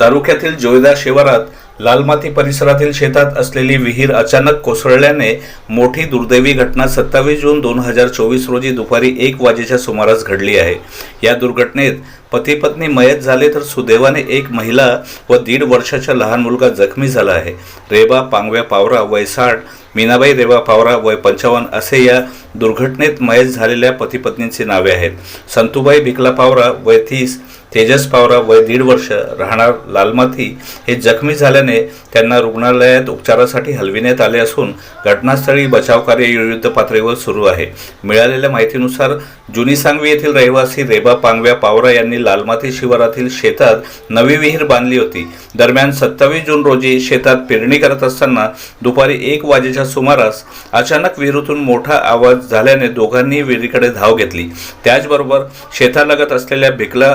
तालुक्यातील जोयदा शिवारात लालमाती परिसरातील शेतात असलेली विहीर अचानक कोसळल्याने मोठी दुर्दैवी घटना सत्तावीस जून दोन हजार चोवीस रोजी दुपारी एक वाजेच्या सुमारास घडली आहे. या दुर्घटनेत पती पत्नी मयत झाले तर सुदैवाने एक महिला व दीड वर्षाचा लहान मुलगा जखमी झाला आहे. रेबा पांगव्या पावरा वय साठ मीनाबाई रेवा पावरा वय पंचावन्न असे या दुर्घटनेत मयत झालेल्या पतीपत्नींची नावे आहेत. संतुबाई भिकला पावरा वय तीस तेजस पावरा वय दीड वर्ष राहणार लालमाती हे जखमी झाल्याने त्यांना रुग्णालयात उपचारासाठी हलविण्यात आले असून घटनास्थळी बचाव कार्य युद्ध पातळीवर सुरू आहे. मिळालेल्या माहितीनुसार जुनी सांगवी येथील रहिवासी रेबा पांगव्या पावरा यांनी लालमाती शिवारातील शेतात नवी विहीर बांधली होती. दरम्यान सत्तावीस जून रोजी शेतात पेरणी करत असताना दुपारी एक वाजेच्या सुमारास अचानक विहिरीतून मोठा आवाज झाल्याने दोघांनी विहिरीकडे धाव घेतली. त्याचबरोबर शेतालगत असलेल्या भिकला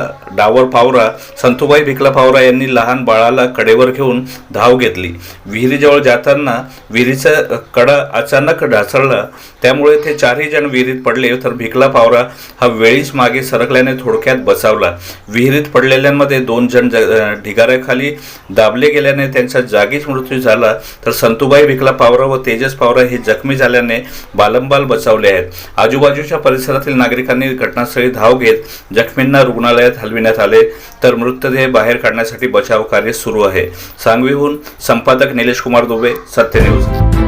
सावर पावरा संतुबाई भिकला पावरा यांनी लहान बाळाला कडेवर घेऊन धाव घेतली. विहिरीजवळ जाताना विहिरीचा कडा अचानक ढासळला. त्यामुळे ते चारही जण विहिरीत पडले तर भिकला पावरा हा वेळीच मागे सरकल्याने थोडक्यात बचावला विहिरीत पडलेल्यांमध्ये दोन जण ढिगाऱ्याखाली दाबले गेल्याने त्यांचा जागीच मृत्यू झाला. तर संतुबाई भिकला पावरा व तेजस पावरा हे जखमी झाल्याने बालंबाल बचावले आहेत. आजूबाजूच्या परिसरातील नागरिकांनी घटनास्थळी धाव घेत जखमींना रुग्णालयात हलविण्यात आले तर मृतदेह बाहेर काढण्यासाठी बचाव कार्य सुरू आहे. सांगवीहून संपादक निलेश कुमार दुबे सत्य न्यूज.